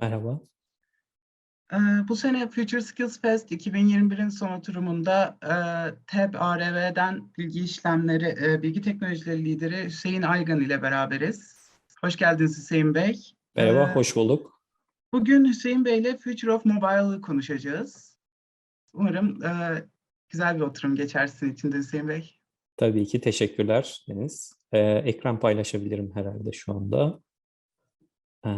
Merhaba. Ee, Bu sene Future Skills Fest 2021'in son oturumunda e, TEB ARV'den bilgi işlemleri, e, bilgi teknolojileri lideri Hüseyin Aygan ile beraberiz. Hoş geldiniz Hüseyin Bey. Merhaba, Ee, hoş bulduk. Bugün Hüseyin Bey ile Future of Mobile'ı konuşacağız. Umarım e, güzel bir oturum geçer sizin için de Hüseyin Bey. Tabii ki teşekkürler Deniz. Ee, ekran paylaşabilirim herhalde şu anda. Ee,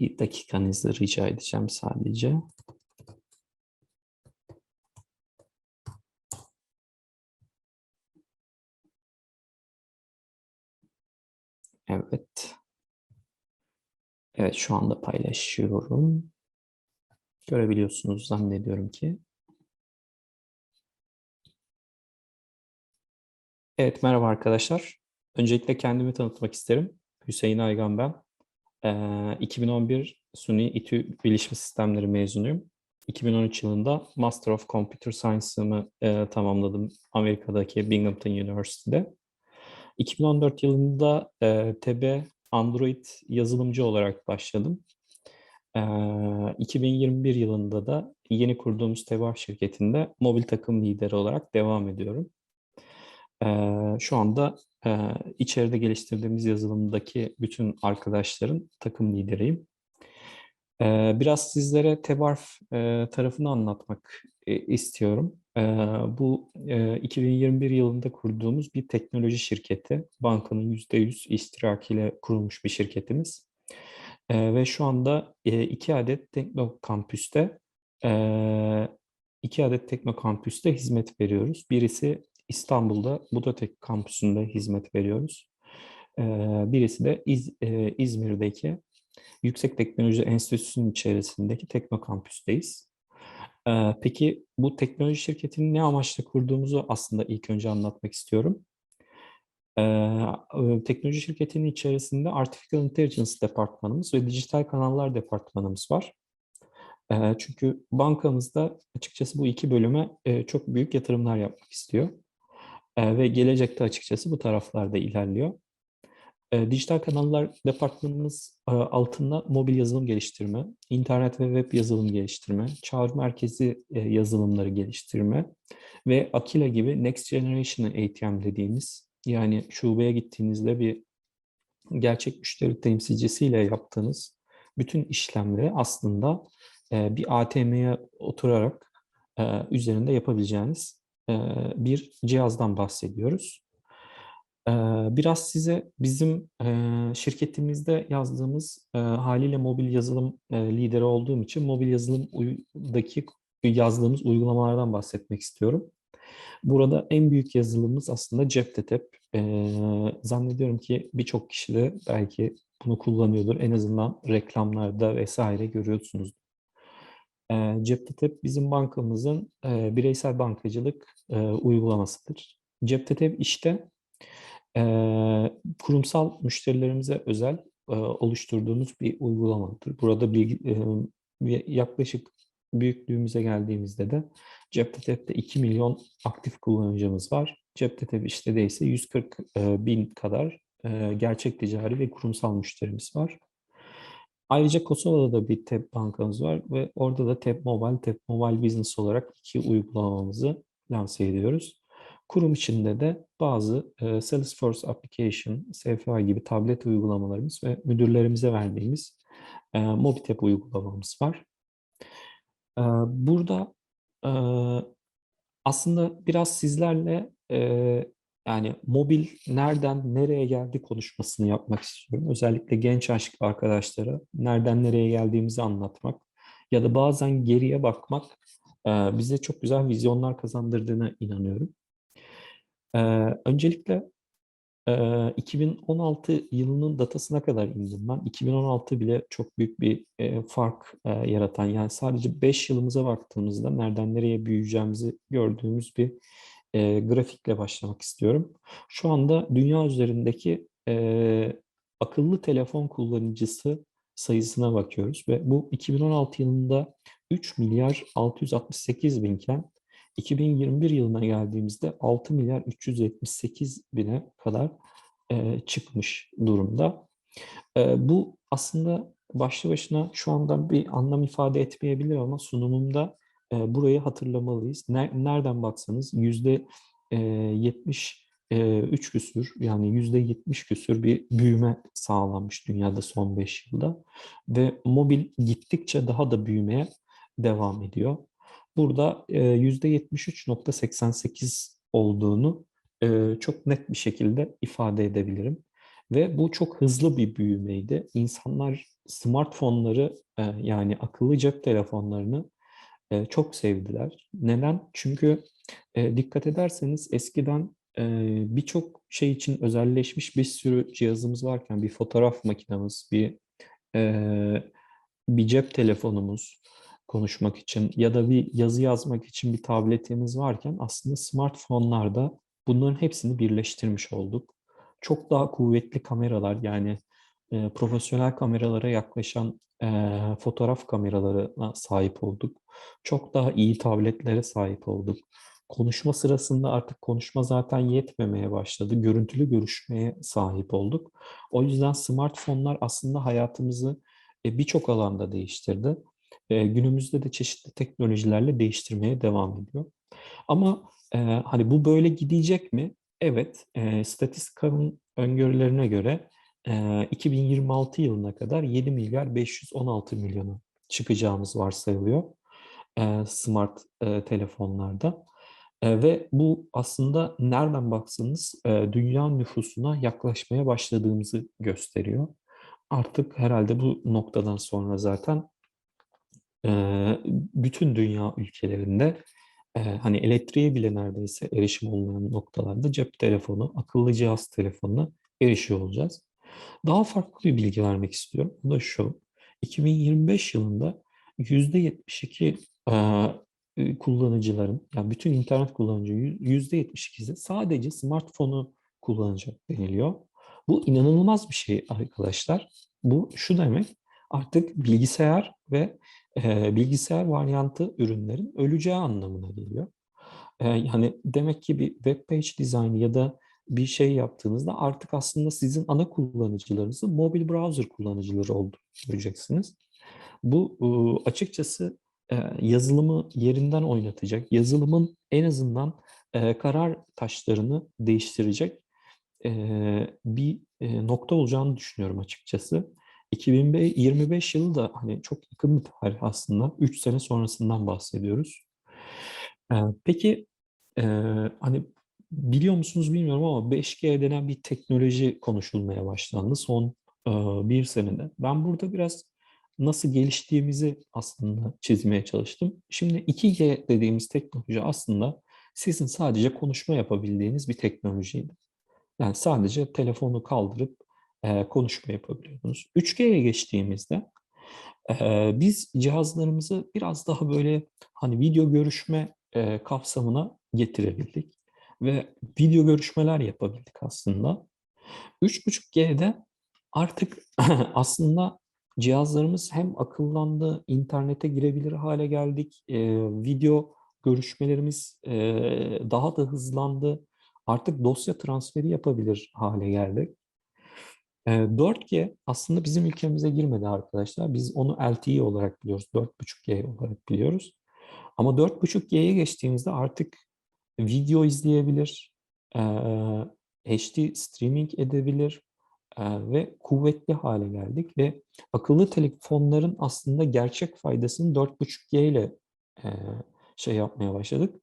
bir dakikanızı rica edeceğim sadece. Evet. Evet, şu anda paylaşıyorum. Görebiliyorsunuz zannediyorum ki. Evet, merhaba arkadaşlar. Öncelikle kendimi tanıtmak isterim. Hüseyin Aygan ben. Ee, 2011 SUNY İTÜ Bilişim Sistemleri mezunuyum. 2013 yılında Master of Computer Science'ımı e, tamamladım Amerika'daki Binghamton University'de. 2014 yılında e, TB Android yazılımcı olarak başladım. Ee, 2021 yılında da yeni kurduğumuz TEVAR şirketinde mobil takım lideri olarak devam ediyorum. Ee, şu anda e, içeride geliştirdiğimiz yazılımdaki bütün arkadaşların takım lideriyim. Ee, biraz sizlere Tebarf e, tarafını anlatmak e, istiyorum. Ee, bu e, 2021 yılında kurduğumuz bir teknoloji şirketi. Bankanın %100 iştirakiyle kurulmuş bir şirketimiz. Ee, ve şu anda e, iki adet Tekno Kampüs'te e, iki adet Tekno Kampüs'te hizmet veriyoruz. Birisi İstanbul'da Budatek kampüsünde hizmet veriyoruz. Birisi de İz, İzmir'deki Yüksek Teknoloji Enstitüsü'nün içerisindeki Tekno Kampüs'teyiz. Ee, peki bu teknoloji şirketini ne amaçla kurduğumuzu aslında ilk önce anlatmak istiyorum. Teknoloji şirketinin içerisinde Artificial Intelligence departmanımız ve dijital kanallar departmanımız var. Çünkü bankamızda açıkçası bu iki bölüme çok büyük yatırımlar yapmak istiyor. Ee, ve gelecekte açıkçası bu taraflarda ilerliyor. Ee, dijital kanallar departmanımız e, altında mobil yazılım geliştirme, internet ve web yazılım geliştirme, çağrı merkezi e, yazılımları geliştirme ve Akila gibi Next Generation ATM dediğimiz yani şubeye gittiğinizde bir gerçek müşteri temsilcisiyle yaptığınız bütün işlemleri aslında e, bir ATM'ye oturarak e, üzerinde yapabileceğiniz e, bir cihazdan bahsediyoruz. Biraz size bizim şirketimizde yazdığımız haliyle mobil yazılım lideri olduğum için mobil yazılımdaki yazdığımız uygulamalardan bahsetmek istiyorum. Burada en büyük yazılımımız aslında CepTetep. Zannediyorum ki birçok kişi de belki bunu kullanıyordur. En azından reklamlarda vesaire görüyorsunuz. Ee, CepTetep bizim bankamızın e, bireysel bankacılık e, uygulamasıdır. CepTetep işte e, kurumsal müşterilerimize özel e, oluşturduğumuz bir uygulamadır. Burada bir, e, yaklaşık büyüklüğümüze geldiğimizde de CepTetep'te 2 milyon aktif kullanıcımız var. CepTetep işte de ise 140 e, bin kadar e, gerçek ticari ve kurumsal müşterimiz var. Ayrıca Kosova'da da bir TEP bankamız var ve orada da TEP Mobile, TEP Mobile Business olarak iki uygulamamızı lanse ediyoruz. Kurum içinde de bazı e, Salesforce Application, SFA gibi tablet uygulamalarımız ve müdürlerimize verdiğimiz e, Mobitep uygulamamız var. E, burada e, aslında biraz sizlerle e, yani mobil nereden nereye geldi konuşmasını yapmak istiyorum. Özellikle genç aşk arkadaşlara nereden nereye geldiğimizi anlatmak ya da bazen geriye bakmak e, bize çok güzel vizyonlar kazandırdığına inanıyorum. E, öncelikle e, 2016 yılının datasına kadar indim ben. 2016 bile çok büyük bir e, fark e, yaratan yani sadece 5 yılımıza baktığımızda nereden nereye büyüyeceğimizi gördüğümüz bir e, grafikle başlamak istiyorum. Şu anda dünya üzerindeki e, akıllı telefon kullanıcısı sayısına bakıyoruz ve bu 2016 yılında 3 milyar 668 binken 2021 yılına geldiğimizde 6 milyar 378 bine kadar e, çıkmış durumda. E, bu aslında başlı başına şu anda bir anlam ifade etmeyebilir ama sunumumda e, burayı hatırlamalıyız. Ne- nereden baksanız yüzde e, 70 e, 3 küsür yani yüzde 70 küsür bir büyüme sağlanmış dünyada son 5 yılda ve mobil gittikçe daha da büyümeye devam ediyor. Burada e, yüzde 73.88 olduğunu e, çok net bir şekilde ifade edebilirim. Ve bu çok hızlı bir büyümeydi. İnsanlar smartfonları e, yani akıllı cep telefonlarını e, çok sevdiler. Neden? Çünkü e, dikkat ederseniz eskiden e, birçok şey için özelleşmiş bir sürü cihazımız varken bir fotoğraf makinemiz, bir bir cep telefonumuz konuşmak için ya da bir yazı yazmak için bir tabletimiz varken aslında smartfonlarda bunların hepsini birleştirmiş olduk. Çok daha kuvvetli kameralar yani e, profesyonel kameralara yaklaşan e, fotoğraf kameralarına sahip olduk. Çok daha iyi tabletlere sahip olduk. Konuşma sırasında artık konuşma zaten yetmemeye başladı. Görüntülü görüşmeye sahip olduk. O yüzden smartfonlar aslında hayatımızı e, birçok alanda değiştirdi. E, günümüzde de çeşitli teknolojilerle değiştirmeye devam ediyor. Ama e, hani bu böyle gidecek mi? Evet, e, Statistikanın öngörülerine göre 2026 yılına kadar 7 milyar 516 milyona çıkacağımız varsayılıyor smart telefonlarda. Ve bu aslında nereden baksanız dünya nüfusuna yaklaşmaya başladığımızı gösteriyor. Artık herhalde bu noktadan sonra zaten bütün dünya ülkelerinde hani elektriğe bile neredeyse erişim olmayan noktalarda cep telefonu, akıllı cihaz telefonuna erişiyor olacağız. Daha farklı bir bilgi vermek istiyorum. O da şu. 2025 yılında %72 e, kullanıcıların, yani bütün internet kullanıcı %72'si sadece smartphonu kullanacak deniliyor. Bu inanılmaz bir şey arkadaşlar. Bu şu demek, artık bilgisayar ve e, bilgisayar varyantı ürünlerin öleceği anlamına geliyor. E, yani demek ki bir web page dizaynı ya da bir şey yaptığınızda artık aslında sizin ana kullanıcılarınızı mobil browser kullanıcıları olduğunu göreceksiniz. Bu e, açıkçası e, yazılımı yerinden oynatacak, yazılımın en azından e, karar taşlarını değiştirecek bir nokta olacağını düşünüyorum açıkçası. 2025 yılı da hani çok yakın bir tarih aslında. 3 sene sonrasından bahsediyoruz. Peki hani biliyor musunuz bilmiyorum ama 5G denen bir teknoloji konuşulmaya başlandı son bir senede. Ben burada biraz nasıl geliştiğimizi aslında çizmeye çalıştım. Şimdi 2G dediğimiz teknoloji aslında sizin sadece konuşma yapabildiğiniz bir teknolojiydi. Yani sadece telefonu kaldırıp konuşma yapabiliyordunuz. 3G'ye geçtiğimizde biz cihazlarımızı biraz daha böyle hani video görüşme kapsamına getirebildik ve video görüşmeler yapabildik aslında. 3.5G'de artık aslında cihazlarımız hem akıllandı, internete girebilir hale geldik, e, video görüşmelerimiz e, daha da hızlandı. Artık dosya transferi yapabilir hale geldik. E, 4G aslında bizim ülkemize girmedi arkadaşlar. Biz onu LTE olarak biliyoruz, 4.5G olarak biliyoruz. Ama 4.5G'ye geçtiğimizde artık video izleyebilir, e, HD streaming edebilir, ve kuvvetli hale geldik ve akıllı telefonların aslında gerçek faydasını 4.5G ile şey yapmaya başladık,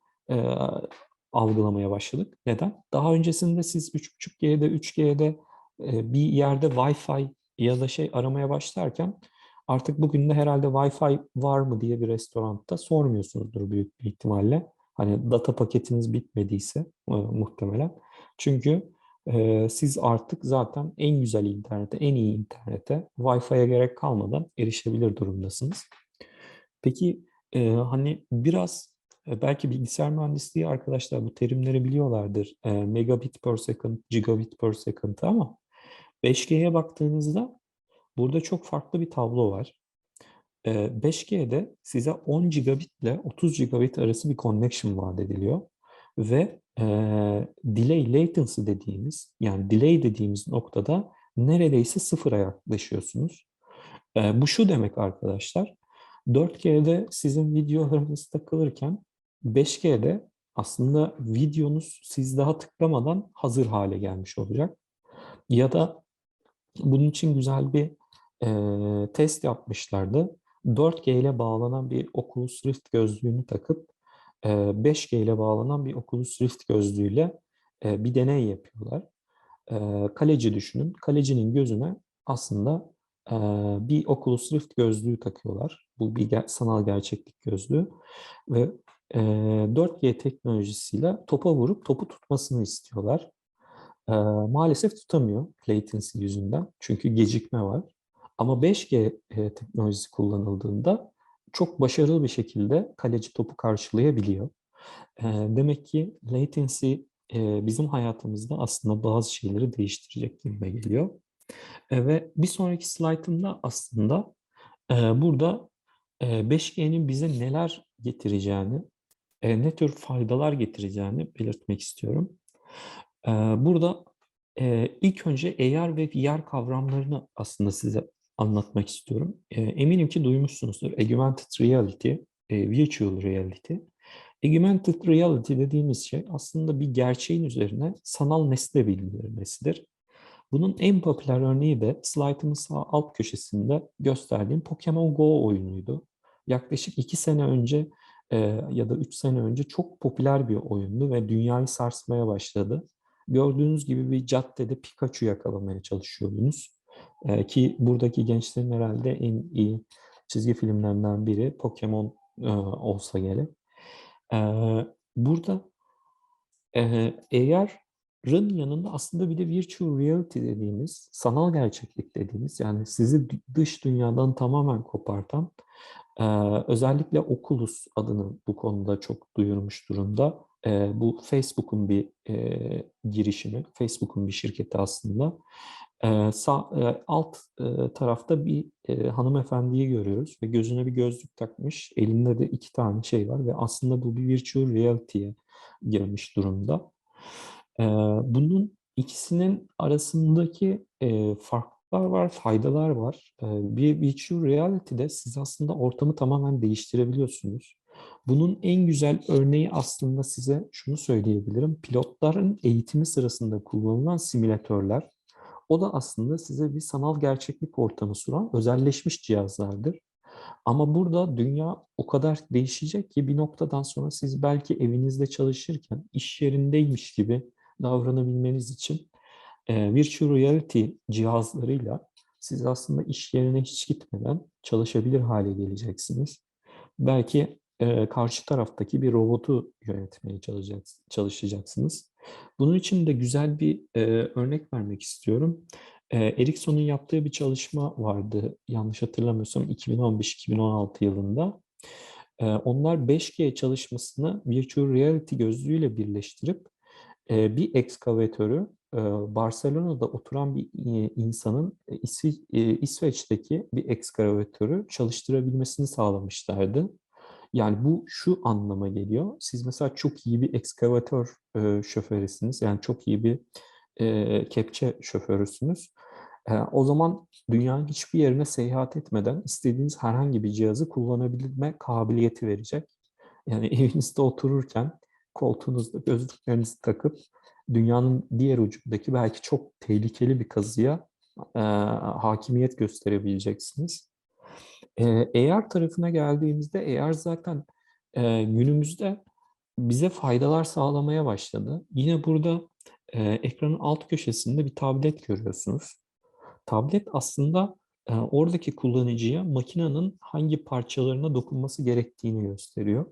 algılamaya başladık. Neden? Daha öncesinde siz 3.5G'de, 3G'de bir yerde Wi-Fi ya da şey aramaya başlarken artık bugün de herhalde Wi-Fi var mı diye bir restoranda sormuyorsunuzdur büyük bir ihtimalle. Hani data paketiniz bitmediyse muhtemelen. Çünkü siz artık zaten en güzel internete, en iyi internete Wi-Fi'ye gerek kalmadan erişebilir durumdasınız. Peki hani biraz belki bilgisayar mühendisliği arkadaşlar bu terimleri biliyorlardır. Megabit per second, gigabit per second ama 5G'ye baktığınızda burada çok farklı bir tablo var. E, 5G'de size 10 gigabit ile 30 gigabit arası bir connection vaat ediliyor. Ve e, delay latency dediğimiz yani delay dediğimiz noktada neredeyse sıfıra yaklaşıyorsunuz. E, bu şu demek arkadaşlar. 4G'de sizin videolarınız takılırken 5G'de aslında videonuz siz daha tıklamadan hazır hale gelmiş olacak. Ya da bunun için güzel bir e, test yapmışlardı. 4G ile bağlanan bir Oculus Rift gözlüğünü takıp e, 5G ile bağlanan bir Oculus Rift gözlüğüyle e, bir deney yapıyorlar. E, kaleci düşünün. Kalecinin gözüne aslında e, bir Oculus Rift gözlüğü takıyorlar. Bu bir sanal gerçeklik gözlüğü ve e, 4G teknolojisiyle topa vurup topu tutmasını istiyorlar. E, maalesef tutamıyor latency yüzünden çünkü gecikme var. Ama 5G e, teknolojisi kullanıldığında çok başarılı bir şekilde kaleci topu karşılayabiliyor. E, demek ki latency e, bizim hayatımızda aslında bazı şeyleri değiştirecek gibime geliyor. Ve bir sonraki slaytımda aslında burada e, 5G'nin bize neler getireceğini, ne tür faydalar getireceğini belirtmek istiyorum. Burada ilk önce AR ve VR kavramlarını aslında size anlatmak istiyorum. E, eminim ki duymuşsunuzdur. Augmented Reality, e, Virtual Reality. Augmented Reality dediğimiz şey aslında bir gerçeğin üzerine sanal nesne bildirmesidir. Bunun en popüler örneği de slaytımın sağ alt köşesinde gösterdiğim Pokemon Go oyunuydu. Yaklaşık iki sene önce e, ya da üç sene önce çok popüler bir oyundu ve dünyayı sarsmaya başladı. Gördüğünüz gibi bir caddede Pikachu yakalamaya çalışıyordunuz. E, ki buradaki gençlerin herhalde en iyi çizgi filmlerinden biri Pokemon e, olsa gerek. E, burada e, AR'ın yanında aslında bir de virtual reality dediğimiz, sanal gerçeklik dediğimiz yani sizi dış dünyadan tamamen kopartan e, özellikle Oculus adını bu konuda çok duyurmuş durumda. E, bu Facebook'un bir e, girişimi, Facebook'un bir şirketi aslında. Sağ, alt tarafta bir hanımefendiyi görüyoruz ve gözüne bir gözlük takmış. Elinde de iki tane şey var ve aslında bu bir virtual reality'ye girmiş durumda. Bunun ikisinin arasındaki farklar var, faydalar var. Bir virtual reality'de siz aslında ortamı tamamen değiştirebiliyorsunuz. Bunun en güzel örneği aslında size şunu söyleyebilirim. Pilotların eğitimi sırasında kullanılan simülatörler. O da aslında size bir sanal gerçeklik ortamı sunan özelleşmiş cihazlardır. Ama burada dünya o kadar değişecek ki bir noktadan sonra siz belki evinizde çalışırken iş yerindeymiş gibi davranabilmeniz için e, virtual reality cihazlarıyla siz aslında iş yerine hiç gitmeden çalışabilir hale geleceksiniz. Belki e, karşı taraftaki bir robotu yönetmeye çalışacaksınız. Bunun için de güzel bir e, örnek vermek istiyorum. E, Ericsson'un yaptığı bir çalışma vardı, yanlış hatırlamıyorsam 2015-2016 yılında. E, onlar 5G çalışmasını virtual reality gözlüğüyle birleştirip e, bir ekskavatörü e, Barcelona'da oturan bir insanın e, İsveç'teki bir ekskavatörü çalıştırabilmesini sağlamışlardı. Yani bu şu anlama geliyor. Siz mesela çok iyi bir ekskavatör e, şoförüsünüz. Yani çok iyi bir e, kepçe şoförüsünüz. E, o zaman dünyanın hiçbir yerine seyahat etmeden istediğiniz herhangi bir cihazı kullanabilme kabiliyeti verecek. Yani evinizde otururken koltuğunuzda gözlüklerinizi takıp dünyanın diğer ucundaki belki çok tehlikeli bir kazıya e, hakimiyet gösterebileceksiniz. E, AR tarafına geldiğimizde AR zaten e, günümüzde bize faydalar sağlamaya başladı. Yine burada e, ekranın alt köşesinde bir tablet görüyorsunuz. Tablet aslında e, oradaki kullanıcıya makinenin hangi parçalarına dokunması gerektiğini gösteriyor.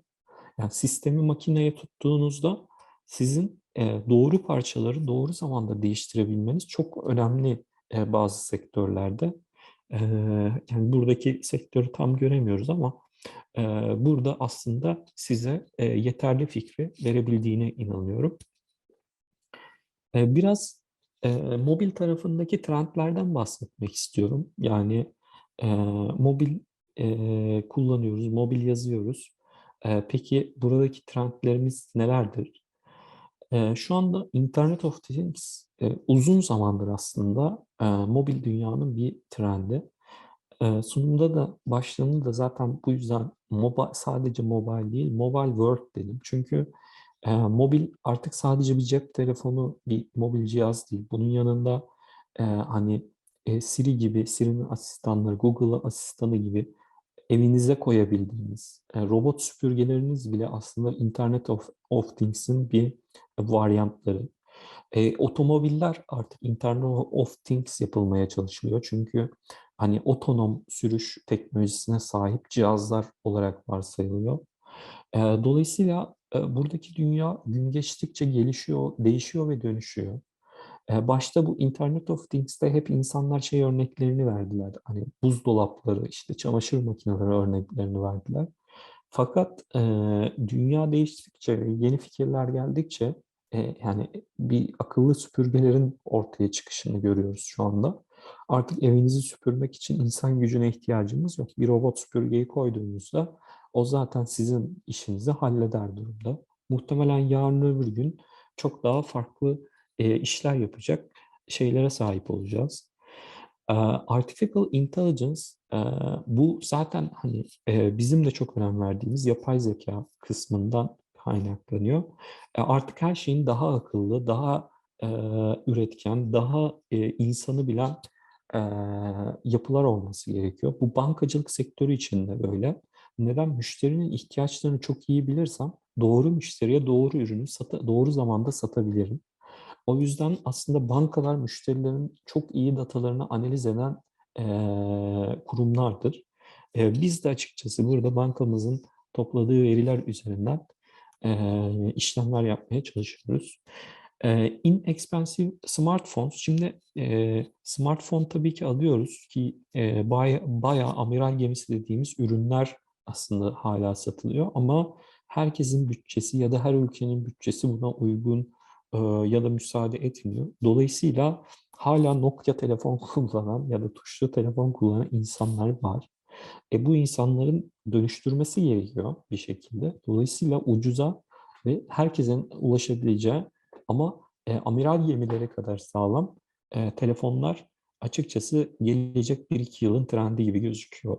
Yani sistemi makineye tuttuğunuzda sizin e, doğru parçaları doğru zamanda değiştirebilmeniz çok önemli e, bazı sektörlerde. Yani buradaki sektörü tam göremiyoruz ama burada aslında size yeterli fikri verebildiğine inanıyorum. Biraz mobil tarafındaki trendlerden bahsetmek istiyorum. Yani mobil kullanıyoruz, mobil yazıyoruz. Peki buradaki trendlerimiz nelerdir? Eee, şu anda Internet of Things uzun zamandır aslında mobil dünyanın bir trendi. Sunumda da başlığını da zaten bu yüzden moba, sadece mobile değil, mobile world dedim. Çünkü mobil artık sadece bir cep telefonu, bir mobil cihaz değil. Bunun yanında hani e, Siri gibi, Siri'nin asistanları, Google asistanı gibi evinize koyabildiğiniz e, robot süpürgeleriniz bile aslında Internet of, of Things'in bir varyantları. E, otomobiller artık Internet of Things yapılmaya çalışılıyor. Çünkü hani otonom sürüş teknolojisine sahip cihazlar olarak varsayılıyor. E, dolayısıyla e, buradaki dünya gün geçtikçe gelişiyor, değişiyor ve dönüşüyor. E, başta bu Internet of Things'te hep insanlar şey örneklerini verdiler. Hani buzdolapları, işte çamaşır makineleri örneklerini verdiler. Fakat e, dünya değiştikçe yeni fikirler geldikçe e, yani bir akıllı süpürgelerin ortaya çıkışını görüyoruz şu anda. Artık evinizi süpürmek için insan gücüne ihtiyacımız yok. Bir robot süpürgeyi koyduğunuzda o zaten sizin işinizi halleder durumda. Muhtemelen yarın öbür gün çok daha farklı e, işler yapacak şeylere sahip olacağız. E, Artificial Intelligence e, bu zaten hani e, bizim de çok önem verdiğimiz yapay zeka kısmından kaynaklanıyor. E, artık her şeyin daha akıllı, daha e, üretken, daha e, insanı bilen e, yapılar olması gerekiyor. Bu bankacılık sektörü için de böyle. Neden? Müşterinin ihtiyaçlarını çok iyi bilirsem doğru müşteriye doğru ürünü sata, doğru zamanda satabilirim. O yüzden aslında bankalar müşterilerin çok iyi datalarını analiz eden eee, kurumlardır. Eee, biz de açıkçası burada bankamızın topladığı veriler üzerinden işlemler yapmaya çalışıyoruz. İnexpensive smartphones. Şimdi smartphone tabii ki alıyoruz ki baya, bayağı amiral gemisi dediğimiz ürünler aslında hala satılıyor ama herkesin bütçesi ya da her ülkenin bütçesi buna uygun ya da müsaade etmiyor. Dolayısıyla hala Nokia telefon kullanan ya da tuşlu telefon kullanan insanlar var. E bu insanların dönüştürmesi gerekiyor bir şekilde. Dolayısıyla ucuza ve herkesin ulaşabileceği ama e, amiral gemilere kadar sağlam e, telefonlar açıkçası gelecek 1-2 yılın trendi gibi gözüküyor.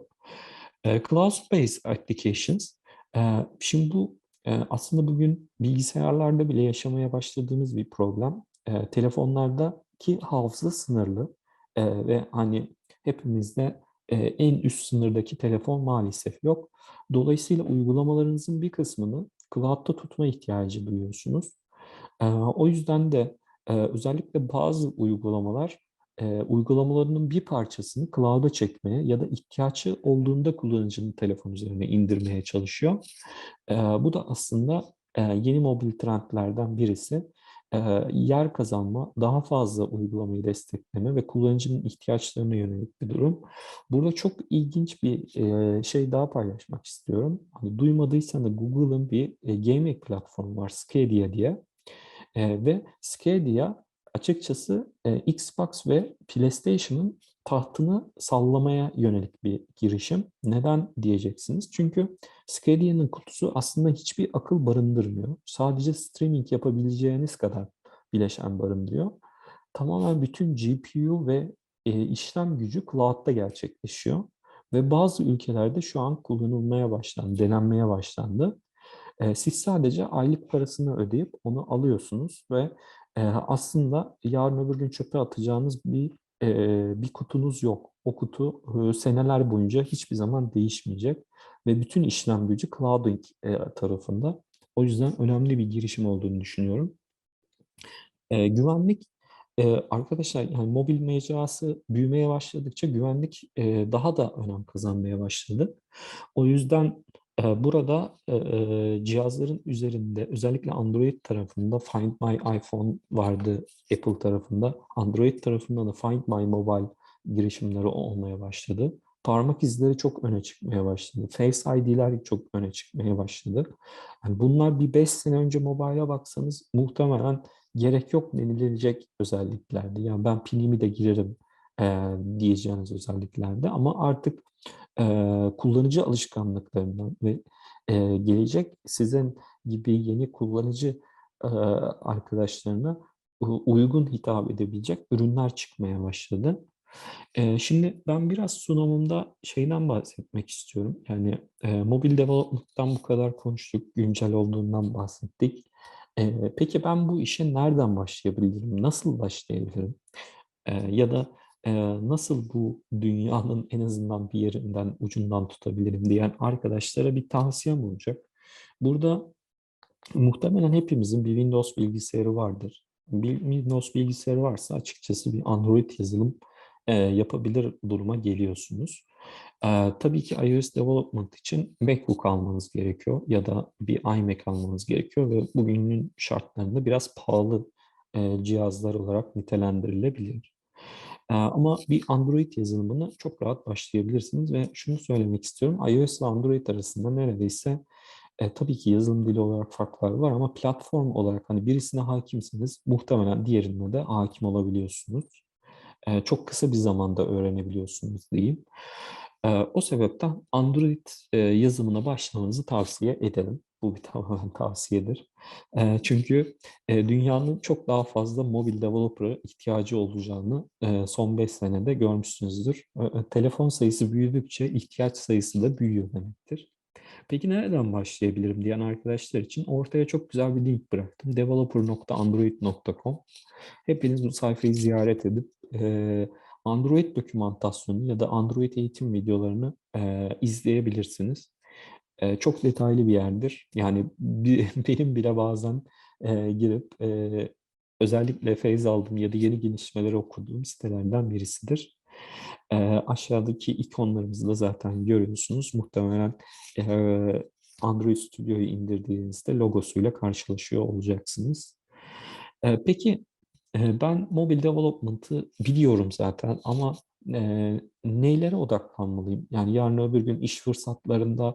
E, Cloud-based applications, e, şimdi bu e, aslında bugün bilgisayarlarda bile yaşamaya başladığımız bir problem. E, telefonlardaki hafıza sınırlı e, ve hani hepimizde en üst sınırdaki telefon maalesef yok. Dolayısıyla uygulamalarınızın bir kısmını cloud'da tutma ihtiyacı duyuyorsunuz. O yüzden de özellikle bazı uygulamalar uygulamalarının bir parçasını cloud'a çekmeye ya da ihtiyacı olduğunda kullanıcının telefon üzerine indirmeye çalışıyor. Bu da aslında yeni mobil trendlerden birisi. Yer kazanma, daha fazla uygulamayı destekleme ve kullanıcının ihtiyaçlarına yönelik bir durum. Burada çok ilginç bir şey daha paylaşmak istiyorum. Hani duymadıysan Google'ın bir gaming platformu var, Stadia diye. Ve Stadia açıkçası Xbox ve PlayStation'ın tahtını sallamaya yönelik bir girişim. Neden diyeceksiniz? Çünkü Stadia'nın kutusu aslında hiçbir akıl barındırmıyor. Sadece streaming yapabileceğiniz kadar bileşen barındırıyor. Tamamen bütün GPU ve e, işlem gücü cloud'da gerçekleşiyor. Ve bazı ülkelerde şu an kullanılmaya başlandı, denenmeye başlandı. E, siz sadece aylık parasını ödeyip onu alıyorsunuz ve e, aslında yarın öbür gün çöpe atacağınız bir bir kutunuz yok. O kutu seneler boyunca hiçbir zaman değişmeyecek ve bütün işlem gücü clouding tarafında. O yüzden önemli bir girişim olduğunu düşünüyorum. Güvenlik arkadaşlar yani mobil mecrası büyümeye başladıkça güvenlik daha da önem kazanmaya başladı. O yüzden burada e, cihazların üzerinde özellikle Android tarafında Find My iPhone vardı Apple tarafında. Android tarafında da Find My Mobile girişimleri olmaya başladı. Parmak izleri çok öne çıkmaya başladı. Face ID'ler çok öne çıkmaya başladı. Yani bunlar bir 5 sene önce mobile'a baksanız muhtemelen gerek yok denilecek özelliklerdi. Yani ben pinimi de girerim eee, diyeceğiniz özelliklerde ama artık eee, kullanıcı alışkanlıklarından ve eee, gelecek sizin gibi yeni kullanıcı eee, arkadaşlarına uygun hitap edebilecek ürünler çıkmaya başladı. Eee, şimdi ben biraz sunumumda şeyden bahsetmek istiyorum. Yani eee, mobil development'tan bu kadar konuştuk, güncel olduğundan bahsettik. Eee, peki ben bu işe nereden başlayabilirim? Nasıl başlayabilirim? Eee, ya da nasıl bu dünyanın en azından bir yerinden, ucundan tutabilirim diyen arkadaşlara bir tavsiyem olacak. Burada muhtemelen hepimizin bir Windows bilgisayarı vardır. Bir Windows bilgisayarı varsa açıkçası bir Android yazılım yapabilir duruma geliyorsunuz. Tabii ki iOS development için MacBook almanız gerekiyor ya da bir iMac almanız gerekiyor ve bugünün şartlarında biraz pahalı cihazlar olarak nitelendirilebilir. Eee, ama bir Android yazılımına çok rahat başlayabilirsiniz ve şunu söylemek istiyorum. iOS ve Android arasında neredeyse e, tabii ki yazılım dili olarak farklar var ama platform olarak hani birisine hakimsiniz muhtemelen diğerine de hakim olabiliyorsunuz. Eee, çok kısa bir zamanda öğrenebiliyorsunuz diyeyim. Eee, o sebepten Android eee, yazılımına başlamanızı tavsiye ederim. Bu bir tamamen tavsiyedir. Eee, çünkü eee, dünyanın çok daha fazla mobil developer'a ihtiyacı olacağını eee, son 5 senede görmüşsünüzdür. Eee, telefon sayısı büyüdükçe ihtiyaç sayısı da büyüyor demektir. Peki nereden başlayabilirim diyen arkadaşlar için ortaya çok güzel bir link bıraktım. developer.android.com Hepiniz bu sayfayı ziyaret edip eee, Android dokümantasyonu ya da Android eğitim videolarını eee, izleyebilirsiniz. Eee, çok detaylı bir yerdir. Yani bi- benim bile bazen eee, girip eee, özellikle feyz aldığım ya da yeni gelişmeleri okuduğum sitelerden birisidir. Eee, aşağıdaki ikonlarımızı da zaten görüyorsunuz. Muhtemelen eee, Android Studio'yu indirdiğinizde logosuyla karşılaşıyor olacaksınız. Eee, peki eee, ben mobil development'ı biliyorum zaten ama eee, neylere odaklanmalıyım? Yani yarın öbür gün iş fırsatlarında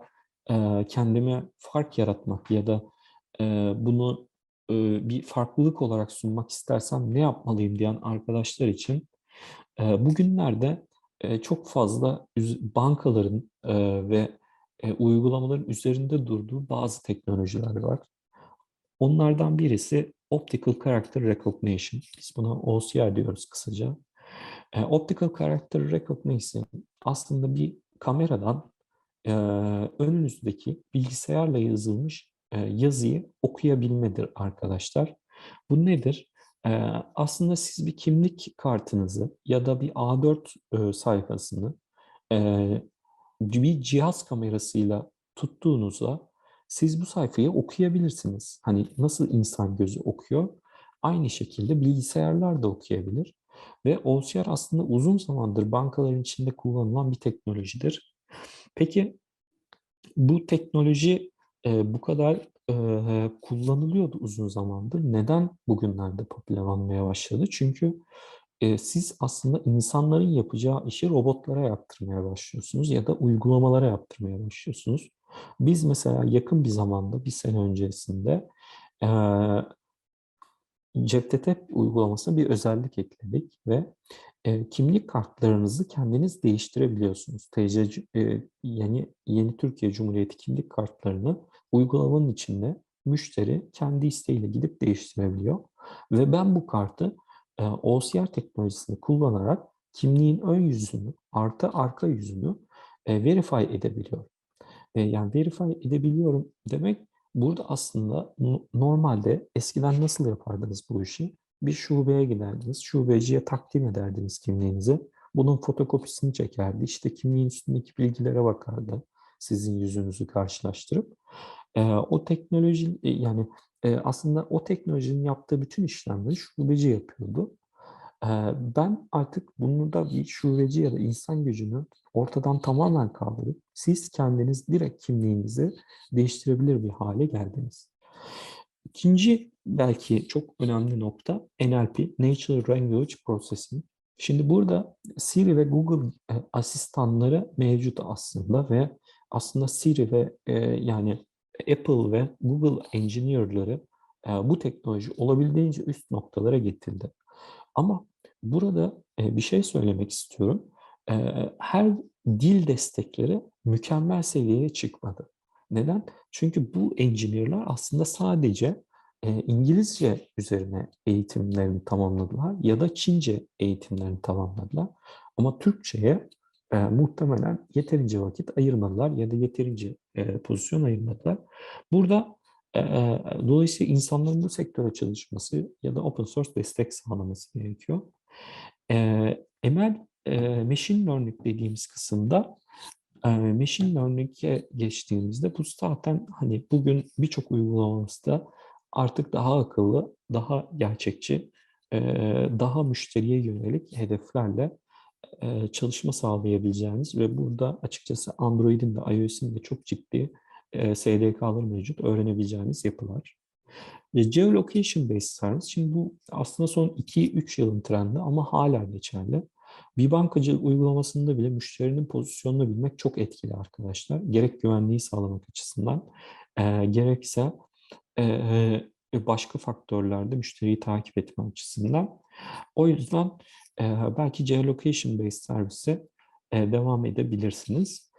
kendime fark yaratmak ya da bunu bir farklılık olarak sunmak istersem ne yapmalıyım diyen arkadaşlar için bugünlerde çok fazla bankaların ve uygulamaların üzerinde durduğu bazı teknolojiler var. Onlardan birisi Optical Character Recognition. Biz buna OCR diyoruz kısaca. Optical Character Recognition aslında bir kameradan e, önünüzdeki bilgisayarla yazılmış e, yazıyı okuyabilmedir arkadaşlar. Bu nedir? E, aslında siz bir kimlik kartınızı ya da bir A4 e, sayfasını e, bir cihaz kamerasıyla tuttuğunuzda siz bu sayfayı okuyabilirsiniz. Hani nasıl insan gözü okuyor, aynı şekilde bilgisayarlar da okuyabilir. Ve OCR aslında uzun zamandır bankaların içinde kullanılan bir teknolojidir. Peki bu teknoloji e, bu kadar e, kullanılıyordu uzun zamandır. Neden bugünlerde popüler olmaya başladı? Çünkü e, siz aslında insanların yapacağı işi robotlara yaptırmaya başlıyorsunuz ya da uygulamalara yaptırmaya başlıyorsunuz. Biz mesela yakın bir zamanda, bir sene öncesinde e, CepTT uygulamasına bir özellik ekledik ve e, kimlik kartlarınızı kendiniz değiştirebiliyorsunuz. TC, e, yeni, yeni Türkiye Cumhuriyeti kimlik kartlarını uygulamanın içinde müşteri kendi isteğiyle gidip değiştirebiliyor. Ve ben bu kartı e, OCR teknolojisini kullanarak kimliğin ön yüzünü artı arka yüzünü e, verify edebiliyorum. E, yani verify edebiliyorum demek burada aslında no- normalde eskiden nasıl yapardınız bu işi? Bir şubeye giderdiniz, şubeciye takdim ederdiniz kimliğinizi. Bunun fotokopisini çekerdi. İşte kimliğin üstündeki bilgilere bakardı. Sizin yüzünüzü karşılaştırıp. E, o teknoloji e, yani e, aslında o teknolojinin yaptığı bütün işlemleri şubeci yapıyordu. E, ben artık bunu da bir şubeci ya da insan gücünü ortadan tamamen kaldırıp siz kendiniz direkt kimliğinizi değiştirebilir bir hale geldiniz. İkinci belki çok önemli nokta NLP, Natural Language Processing. Şimdi burada Siri ve Google e, asistanları mevcut aslında ve aslında Siri ve e, yani Apple ve Google engineer'ları e, bu teknoloji olabildiğince üst noktalara getirdi. Ama burada bir şey söylemek istiyorum. Her dil destekleri mükemmel seviyeye çıkmadı. Neden? Çünkü bu engineer'lar aslında sadece e, İngilizce üzerine eğitimlerini tamamladılar ya da Çince eğitimlerini tamamladılar. Ama Türkçe'ye e, muhtemelen yeterince vakit ayırmadılar ya da yeterince e, pozisyon ayırmadılar. Burada e, e, dolayısıyla insanların bu sektöre çalışması ya da open source destek sağlaması gerekiyor. E, ML, e, machine learning dediğimiz kısımda machine learning'e geçtiğimizde bu zaten hani bugün birçok uygulaması artık daha akıllı, daha gerçekçi, e, daha müşteriye yönelik hedeflerle e, çalışma sağlayabileceğiniz ve burada açıkçası Android'in de iOS'in de çok ciddi e, SDK'ları mevcut öğrenebileceğiniz yapılar. Geolocation Based Service, şimdi bu aslında son 2-3 yılın trendi ama hala geçerli. Bir bankacılık uygulamasında bile müşterinin pozisyonunu bilmek çok etkili arkadaşlar. Gerek güvenliği sağlamak açısından, e, gerekse e, başka faktörlerde müşteriyi takip etme açısından. O yüzden e, belki geolocation based servise e, devam edebilirsiniz.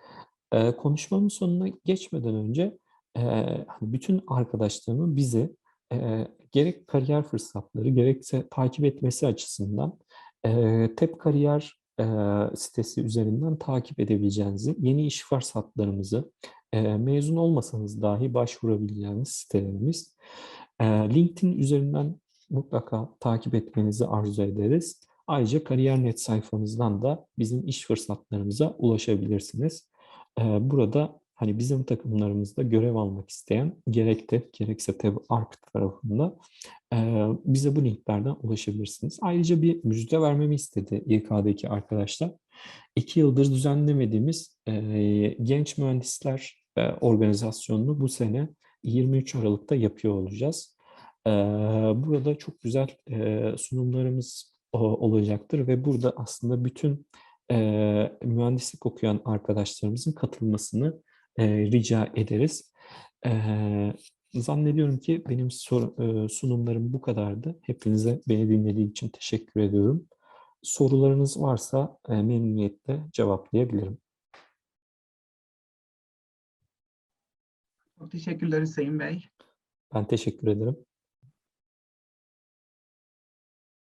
E, konuşmamın sonuna geçmeden önce e, bütün arkadaşlarımın bizi e, gerek kariyer fırsatları gerekse takip etmesi açısından e, TEP Kariyer e, sitesi üzerinden takip edebileceğinizi, yeni iş fırsatlarımızı, e, mezun olmasanız dahi başvurabileceğiniz sitelerimiz. E, LinkedIn üzerinden mutlaka takip etmenizi arzu ederiz. Ayrıca Kariyer.net sayfamızdan da bizim iş fırsatlarımıza ulaşabilirsiniz. Burada hani bizim takımlarımızda görev almak isteyen gerek de gerekse tabi ARP tarafında e, bize bu linklerden ulaşabilirsiniz. Ayrıca bir müjde vermemi istedi İK'daki arkadaşlar. İki yıldır düzenlemediğimiz e, genç mühendisler e, organizasyonunu bu sene 23 Aralık'ta yapıyor olacağız. E, burada çok güzel e, sunumlarımız o- olacaktır ve burada aslında bütün e, mühendislik okuyan arkadaşlarımızın katılmasını e, rica ederiz. E, zannediyorum ki benim sor- e, sunumlarım bu kadardı. Hepinize beni dinlediği için teşekkür ediyorum. Sorularınız varsa e, memnuniyetle cevaplayabilirim. Çok teşekkürler Hüseyin Bey. Ben teşekkür ederim.